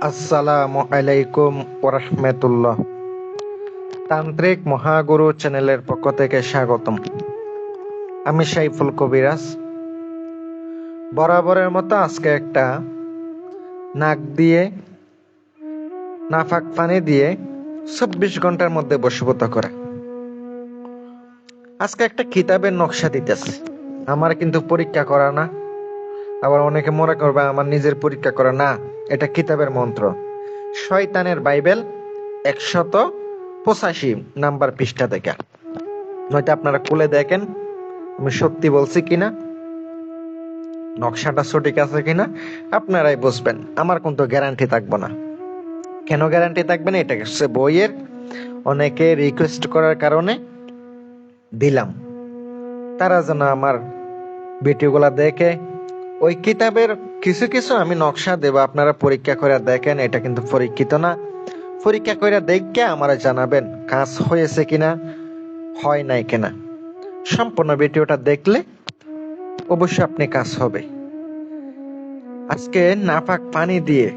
আসসালামু আলাইকুম ওরহমতুল্লাহ। তান্ত্রিক মহাগুরু চ্যানেলের পক্ষ থেকে স্বাগতম। আমি সাইফুল কবিরাজ। বরাবরের মতো আজকে একটা নাক দিয়ে, নাফাক পানি দিয়ে চব্বিশ ঘণ্টার মধ্যে বশীভূত করা। আজকে একটা কিতাবের নকশা দিতেছে। আমার কিন্তু পরীক্ষা করা না। আবার অনেকে মনে করবে আমার নিজের পরীক্ষা করা না। এটা কিতাবের মন্ত্র। শয়তানের বাইবেল একশত পঁচাশি নাম্বার পৃষ্ঠা থেকে। নয়তো আপনারা খুলে দেখেন, আমি সত্যি বলছি কিনা, নকশাটা সঠিক আছে কিনা, আপনারাই বুঝবেন। আমার কিন্তু গ্যারান্টি থাকব না। কেন গ্যারান্টি থাকবে না? এটা হচ্ছে বইয়ের অনেকে রিকোয়েস্ট করার কারণে দিলাম। তারা যেন আমার ভিডিওগুলা দেখে ওই কিতাবের কিছু কিছু আমি নকশা দেব, আপনারা পরীক্ষা করে দেখেন, এটা কিন্তু পরীক্ষিত না। পরীক্ষা করে দেখে আমারা জানাবেন, কাজ হয়েছে কিনা, হয় নাই কিনা। সম্পূর্ণ ভিডিওটা দেখলে অবশ্যই আপনি কাজ হবে। আজকে নাপাক পানি দিয়ে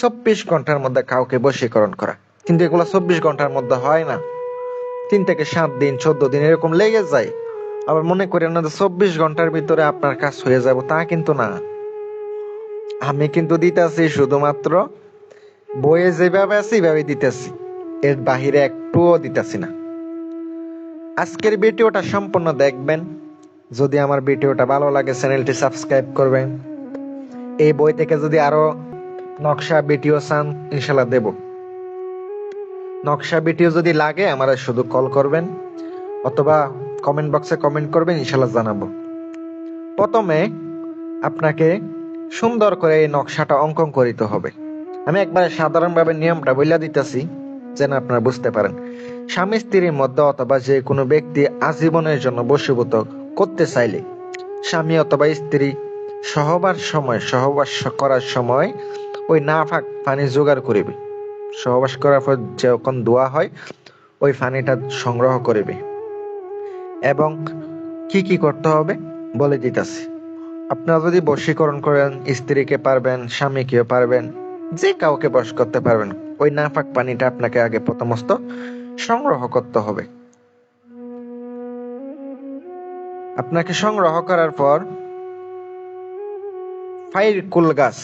চব্বিশ ঘণ্টার মধ্যে কাউকে বশীকরণ করা। কিন্তু এগুলো চব্বিশ ঘণ্টার মধ্যে হয় না। তিন থেকে সাত দিন, চোদ্দ দিন এরকম লেগে যায়। আবার মনে করেন না চব্বিশ ঘণ্টার ভিতরে আপনার কাজ হয়ে যাব, তা কিন্তু না। আমি কিন্তু দিতেছি শুধুমাত্র বইয়ে যেভাবে আছে এইভাবে দিতেছি। এর বাহিরে একটুও দিতেছি না। আজকের ভিডিওটা সম্পূর্ণ দেখবেন। যদি আমার ভিডিওটা ভালো লাগে, চ্যানেলটি সাবস্ক্রাইব করবেন। এই বই থেকে যদি আরও নকশা ভিডিও চান, ইনশাল্লাহ দেব। নকশা ভিডিও যদি লাগে, আমার শুধু কল করবেন। অথবা কমেন্ট বক্সে কমেন্ট করবেন ইনশাল্লাহ জানাব। প্রথমে আপনাকে সুন্দর করে এই নকশাটা অঙ্কন করিতে হবে। আমি একবার সাধারণভাবে নিয়মটা বইলা দিতেছি, যেন আপনারা বুঝতে পারেন। স্বামী স্ত্রীর মধ্যে অথবা যে কোনো ব্যক্তি আজীবনের জন্য বশীভূত করতে চাইলে, স্বামী অথবা স্ত্রী সহবার সময়, সহবাস করার সময় ওই না ফাঁক পানি জোগাড় করিবে। সহবাস করার পর যখন দোয়া হয়, ওই পানিটা সংগ্রহ করিবে। এবং কি কি করতে হবে? বলে দিতেছি। আপনারা যদি বশীকরণ করেন, স্ত্রীকে পারবেন, স্বামীকেও পারবেন, যে কাউকে বশ করতে পারবেন, ওই নাফাক পানিটা আপনাকে আগে প্রথমস্ত সংগ্রহ করতে হবে। আপনাকে সংগ্রহ করার পর ফাইর কুল গাছ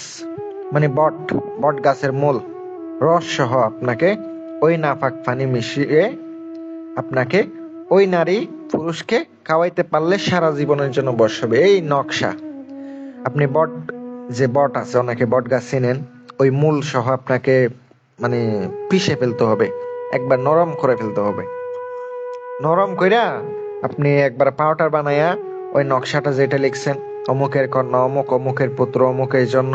মানে বট বট গাছের মূল রস সহ আপনাকে ওই নাফাক পানি মিশিয়ে আপনাকে ওই নারী পুরুষকে খাওয়াইতে পারলে সারা জীবনের জন্য বস হবে। এই নকশা। আপনি বট, যে বট আছে, অনেকে বট গাছ চিনেন, ওই মূল সহ আপনাকে মানে পিষে ফেলতে হবে, একবার নরম করে ফেলতে হবে। নরম কইরা আপনি একবার পাউডার বানায়া ওই নকশাটা যেটা লিখছেন, অমুকের কন্যা অমুক, অমুকের পুত্র অমুকের জন্য,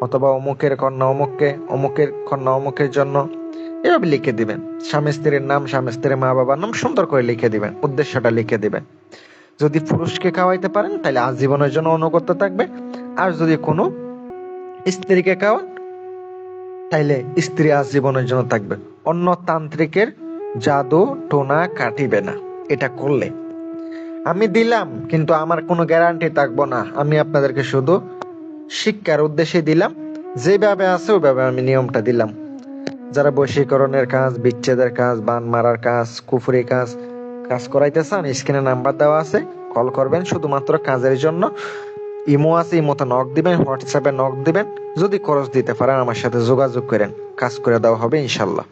অথবা অমুকের কন্যা অমুককে, অমুকের কন্যা অমুকের জন্য এভাবে লিখে দিবেন। স্বামী স্ত্রীর নাম, স্বামী স্ত্রীর মা বাবার নাম সুন্দর করে লিখে দিবেন, উদ্দেশ্যটা লিখে দিবেন। যদি পুরুষকে খাওয়াইতে পারেন, তাহলে আজীবনের জন্য অনুগত থাকবে। আর যদি কোনো স্ত্রীকে খাওয়ান তাইলে স্ত্রী আজীবনের জন্য থাকবে। অন্য তান্ত্রিকের জাদু টোনা কাটিবে না, এটা করলে। আমি দিলাম, কিন্তু আমার কোনো গ্যারান্টি থাকব না। আমি আপনাদেরকে শুধু শিক্ষার উদ্দেশ্যে দিলাম। যেভাবে আছে, ওইভাবে আমি নিয়মটা দিলাম। যারা বশীকরণের কাজ, বিচ্ছেদের কাজ, বান মারার কাজ, কুফুরি কাজ কাজ করাইতে চান স্ক্রিনে নাম্বার দেওয়া আছে, কল করবেন শুধুমাত্র কাজের জন্য। ইমো আছে, ইমোতে নক দিবেন, হোয়াটসঅ্যাপে নক দিবেন। যদি খরচ দিতে পারেন, আমার সাথে যোগাযোগ করেন। কাজ করে দেওয়া হবে, ইনশাল্লাহ।